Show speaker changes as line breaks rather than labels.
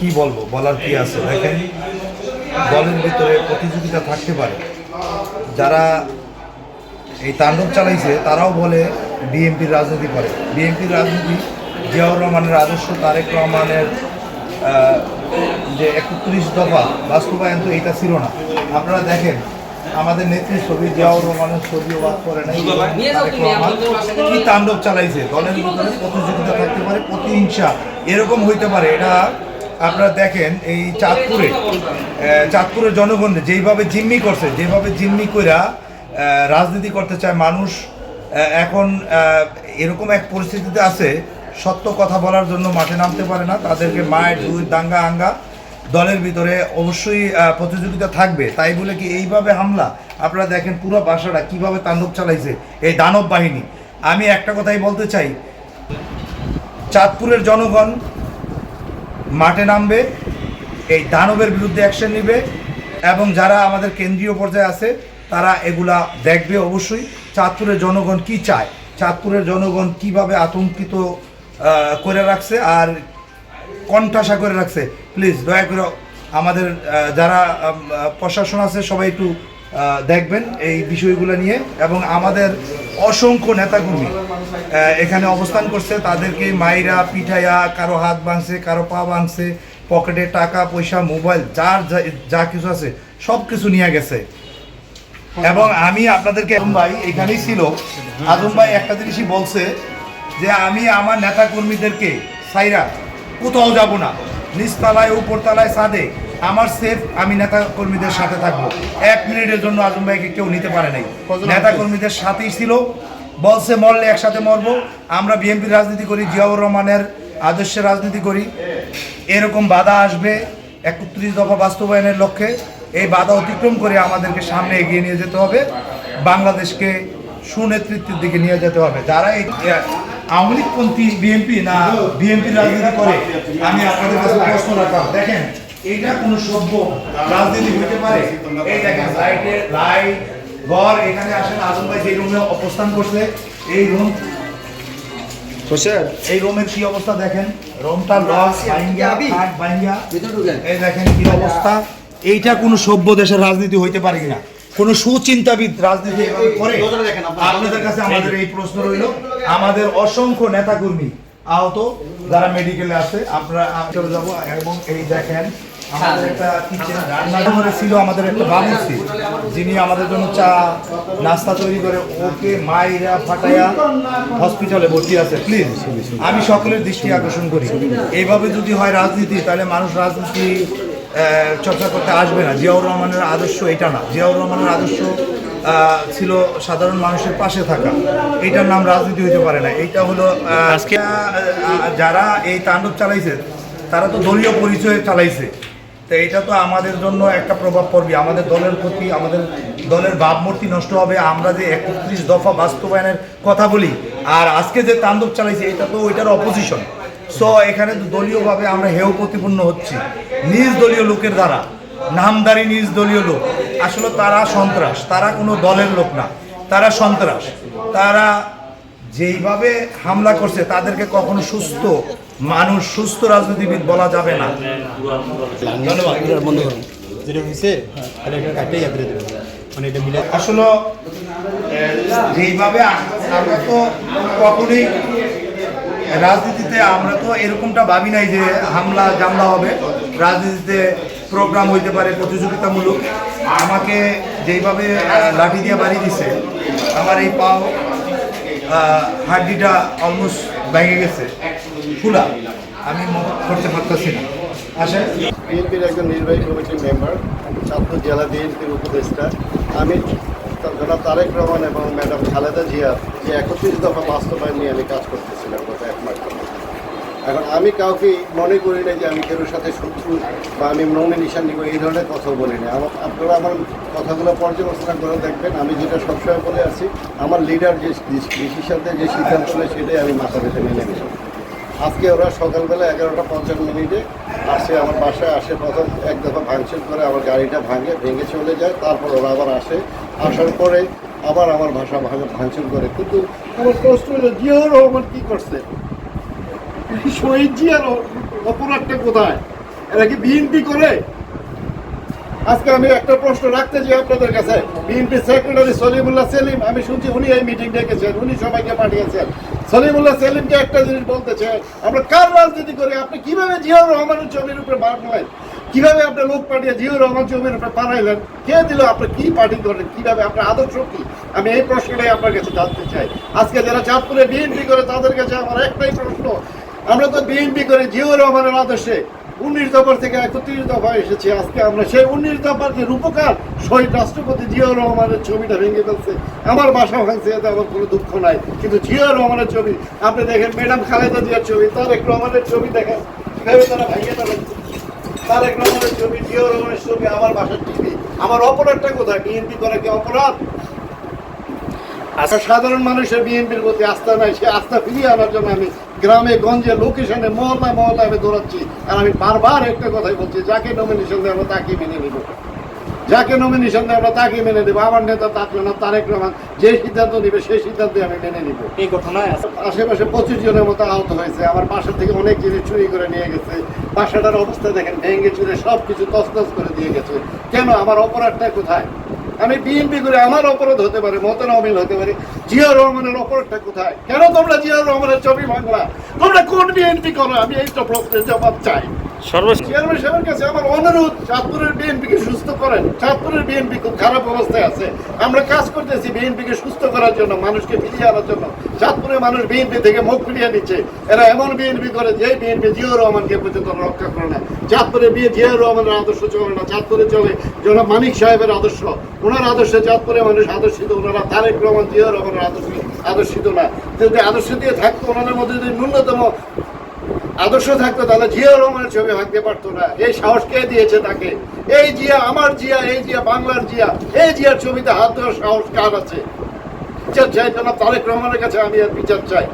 কি বলব? বলার কি আছে? দেখেন, দলের ভিতরে প্রতিযোগিতা থাকতে পারে। যারা এই তাণ্ডব চালাইছে, তারাও বলে বিএনপির রাজনীতি করে। বিএনপির রাজনীতি জিয়াউর রহমানের আদর্শ, তারেক রহমানের যে একত্রিশ দফা বাস্তবায়ন তো এটা ছিল না। আপনারা দেখেন, আমাদের নেত্রী ছবি, জিয়াউর রহমানের ছবিও বাদ করে নাই। কি তাণ্ডব চালাইছে? দলের ভিতরে প্রতিযোগিতা থাকতে পারে, প্রতিহিংসা। এরকম হইতে পারে, এটা আপনারা দেখেন এই চাঁদপুরে চাঁদপুরের জনগণ যেইভাবে জিম্মি করছে, যেভাবে জিম্মি কইরা রাজনীতি করতে চায় মানুষ এখন এরকম এক পরিস্থিতিতে আছে, সত্য কথা বলার জন্য মাঠে নামতে পারে না, তাদেরকে মায়ের দুই দাঙ্গা, আঙ্গা, দলের ভিতরে অবশ্যই প্রতিযোগিতা থাকবে। তাই বলে কি এইভাবে হামলা? আপনারা দেখেন পুরো বাসাটা কীভাবে তাণ্ডব চালাইছে এই দানব বাহিনী। আমি একটা কথাই বলতে চাই, চাঁদপুরের জনগণ মাঠে নামবে, এই দানবের বিরুদ্ধে অ্যাকশন নেবে এবং যারা আমাদের কেন্দ্রীয় পর্যায়ে আছে, তারা এগুলা দেখবে অবশ্যই। চাঁদপুরের জনগণ কি চায়? চাঁদপুরের জনগণ কীভাবে আতঙ্কিত করে রাখছে আর কণ্ঠাসা করে রাখছে? প্লিজ দয়া করে আমাদের যারা প্রশাসন আছে, সবাই একটু দেখবেন এই বিষয়গুলো নিয়ে এবং আমাদের অসংখ্য নেতাকর্মী এখানে অবস্থান করছে। তাদেরকে মাইরা পিঠাইয়া কারও হাত ভাঙছে, কারও পা ভাঙছে, পকেটে টাকা, পয়সা, মোবাইল, যার যা- কিছু আছে, সব কিছু নিয়ে গেছে। এবং আমি আপনাদেরকে, আজম ভাই এখানেই ছিল। আজম ভাই একটা জিনিসই বলছে যে আমি আমার নেতাকর্মীদেরকে সাইরা কোথাও যাব না। নিচতলায়, উপরতলায় সাদে আমার সেফ আমি নেতা কর্মীদের সাথে থাকব। এক মিনিটের জন্য আজম ভাইকে কেউ নিতে পারে নাই। নেতা কর্মীদের সাথেই ছিল। বলছে মরলে একসাথে মরবো। আমরা বিএনপির রাজনীতি করি জিয়াউর রহমানের আদর্শের রাজনীতি করি। এরকম বাধা আসবে একত্রিশ দফা বাস্তবায়নের লক্ষ্যে। এই বাধা অতিক্রম করে আমাদেরকে সামনে এগিয়ে নিয়ে যেতে হবে। বাংলাদেশকে সুনেতৃত্বের দিকে নিয়ে যেতে হবে। যারা এই আওয়ামী লীগপন্থী বিএনপি না বিএনপি রাজনীতি করে আমি আপনাদের কাছে প্রশ্ন রাখলাম। দেখেন এটা কোনো সভ্য রাজনীতি হতে পারে। এই দেখেন লাইটে লাইট ঘর এখানে আসেন আজম ভাই যে রুমে অবস্থান করছে এই রুম এই রুমের কি অবস্থা দেখেন? রুমটা বাইঙ্গা এই দেখেন কি অবস্থা। এইটা কোনো সভ্য দেশের রাজনীতি হইতে পারে কিনা? কোনো সুচিন্তাবিদ রাজনীতি করে? আপনাদের কাছে আমাদের এই প্রশ্ন রইল। আমাদের অসংখ্য নেতাকর্মী আহত যারা মেডিকেলে আছে আমরা আমি চলে যাব। এবং এই দেখেন আমাদের একটা কিচেন রান্নাঘরে ছিল আমাদের একটা বাবুর্চি যিনি আমাদের জন্য চা নাস্তা তৈরি করে ওকে মাইরা ফাটাইয়া হসপিটালে ভর্তি আছে প্লিজ আমি সকলের দৃষ্টি আকর্ষণ করি। এইভাবে যদি হয় রাজনীতি তাহলে মানুষ রাজনীতি চর্চা করতে আসবে না। জিয়াউর রহমানের আদর্শ এটা না। জিয়াউর রহমানের আদর্শ ছিল সাধারণ মানুষের পাশে থাকা। এইটার নাম রাজনীতি হইতে পারে না। এইটা হলো আজকে যারা এই তাণ্ডব চালাইছে তারা তো দলীয় পরিচয়ে চালাইছে। তো এটা তো আমাদের জন্য একটা প্রভাব পড়বে। আমাদের দলের প্রতি, আমাদের দলের ভাবমূর্তি নষ্ট হবে। আমরা যে একত্রিশ দফা বাস্তবায়নের কথা বলি, আর আজকে যে তাণ্ডব চালাইছে, এটা তো ওইটার অপোজিশন সো এখানে দলীয়ভাবে আমরা হেয় প্রতিপন্ন হচ্ছি। নিজ দলীয় লোকের দ্বারা। নামদারি নিজ দলীয় লোক। আসলে তারা সন্ত্রাস। তারা কোনো দলের লোক না। তারা সন্ত্রাস। তারা যেইভাবে হামলা করছে তাদেরকে কখনো সুস্থ মানুষ সুস্থ রাজনীতিবিদ বলা যাবে না।
মানে
আসলে যেইভাবে আমরা তো কখনোই রাজনীতিতে আমরা তো এরকমটা ভাবি নাই যে হামলা জামলা হবে। রাজনীতিতে প্রোগ্রাম হইতে পারে প্রতিযোগিতামূলক। আমাকে যেইভাবে লাঠি দিয়ে বাড়ি দিছে আমার এই পাও হাড্ডিটা অলমোস্ট ভেঙে গেছে। ফুলা। আমি করতে পারতেছি না। আসেন।
বিএনপির একজন নির্বাহী কমিটির মেম্বার, ছাত্র জেলা বিএনপির উপদেষ্টা আমি জনাব তারেক রহমান এবং ম্যাডাম খালেদা জিয়ার যে একত্রিশ দফা বাস্তবায়ন নিয়ে আমি কাজ করতেছিলাম গত এক মাস। এখন আমি কাউকে মনে করি না যে আমি কেউ সাথে শত্রু বা আমি মনে নিশান নিব এই ধরনের কথা বলিনি আমার আপনারা আমার কথাগুলো পর্যালোচনা করে দেখবেন। আমি যেটা সবসময় বলে আছি আমার লিডার যে ডিসিশনতে যে সিদ্ধান্ত নেয়, সেটাই আমি মাথা পেতে মেনে নিই আজকে ওরা সকালবেলা এগারোটা পঞ্চান্ন মিনিটে আসে আমার বাসায়, আসে প্রথম এক দফা ভাঙচুর করে আমার গাড়িটা ভাঙে, ভেঙে চলে যায়। তারপর ওরা আবার আসে। আসার পরে আবার আমার ভাষা ভাঙা ভাঙচুর করে। কিন্তু আমার কষ্ট হলো, জিয়াউর রহমান কী করছে? শহীদ জিয়ার অপরাধটা কোথায়? এরা কি বিএনপি করে? আজকে আমি একটা প্রশ্ন রাখতে চাই আপনাদের কাছে। বিএনপি সেক্রেটারি সলিমুল্লাহ সেলিম, আমি শুনছি উনি এই মিটিং ডেকেছেন, উনি সবাইকে পাঠিয়েছেন। সলিমুল্লাহ সেলিমকে একটা জিনিস বলতে আমরা কার রাজনীতি করি? আপনি কীভাবে জিয়াউর রহমানের জমির উপরে বাড়লেন কীভাবে আপনি লোক পাঠিয়ে জিয়াউর রহমান জমির উপরে পাঠাইলেন? কে দিল আপনি কি পার্টি করেন কীভাবে আপনার আদর্শ কি? আমি এই প্রশ্নটাই আপনার কাছে জানতে চাই। আজকে যারা চাঁদপুরে বিএনপি করে, তাদের কাছে আমার একটাই প্রশ্ন আমরা তো বিএনপি করে জিয়াউর রহমানের আদর্শে উনিশ দফার থেকে একত্রিশ দফা এসেছে। আজকে আমরা সেই উনিশ দফার যে রূপকার শহীদ রাষ্ট্রপতি জিয়াউর রহমানের ছবিটা ভেঙে ফেলছে। আমার বাসা ভাঙছে, এতে আমার কোনো দুঃখ নাই। কিন্তু জিয়াউর রহমানের ছবি, আপনি দেখেন ম্যাডাম খালেদা জিয়ার ছবি, তারেক রহমানের ছবি দেখেন। কীভাবে তারা ভেঙে ফেলেছে। তারেক রহমানের ছবি, জিয়াউর রহমানের ছবি, আমার বাসার টিভি। আমার অপরাধটা কোথায়? বিএনপি করে কি অপরাধ? সাধারণ মানুষের বিএনপির প্রতি আস্থা নাই সে আস্থা ফিরিয়ে আনার জন্য আমি গ্রামে গঞ্জে লোকেশনে মহল্লায় মহল্লায় আমি দৌড়াচ্ছি। আর আমি বারবার একটা কথাই বলছি যাকে নমিনেশন দেয় আমরা তাকে মেনে নিব। যাকে নমিনেশন দেয় আমরা তাকে মেনে নেব। আমার নেতা তাকলে না তারেক রহমান যে সিদ্ধান্ত নেবে সেই সিদ্ধান্তে আমি মেনে নিব।
এই ঘটনায়
আশেপাশে পঁচিশ জনের মতো আহত হয়েছে। আমার বাসা থেকে অনেক জিনিস চুরি করে নিয়ে গেছে। বাসাটার অবস্থা দেখেন ভেঙে চুরে সব কিছু তছনছ করে দিয়ে গেছে। কেন? আমার অপরাধটা কোথায়? আমি বিএনপি করে আমার অপরাধ হতে পারে মতন অমিল হতে পারে, জিয়া রহমানের অপরাধটা কোথায়? কেন তোমরা জিয়া রহমানের ছবি ভাঙলা? তোমরা কোন বিএনপি করো? আমি প্রশ্নের জবাব চাই। আদর্শ চলে না, চাঁদপুরে চলে জনাব মানিক সাহেবের আদর্শ। ওনার আদর্শে চাঁদপুরে মানুষ আদর্শিত, ওনারা তারেক রহমান, জিয়াউর রহমানের আদর্শ আদর্শিত না। যদি আদর্শ দিয়ে থাকতো, ওনাদের মধ্যে যদি ন্যূনতম আদর্শ থাকতো, তাহলে জিয়া রহমানের ছবি ভাঙতে পারতো না। এই সাহস কে দিয়েছে তাকে? এই জিয়া, আমার জিয়া, এই জিয়া, বাংলার জিয়া, এই জিয়ার ছবিতে হাত দেওয়ার সাহস কার আছে? বিচার চাই তারেক রহমানের কাছে আমি আর বিচার চাই।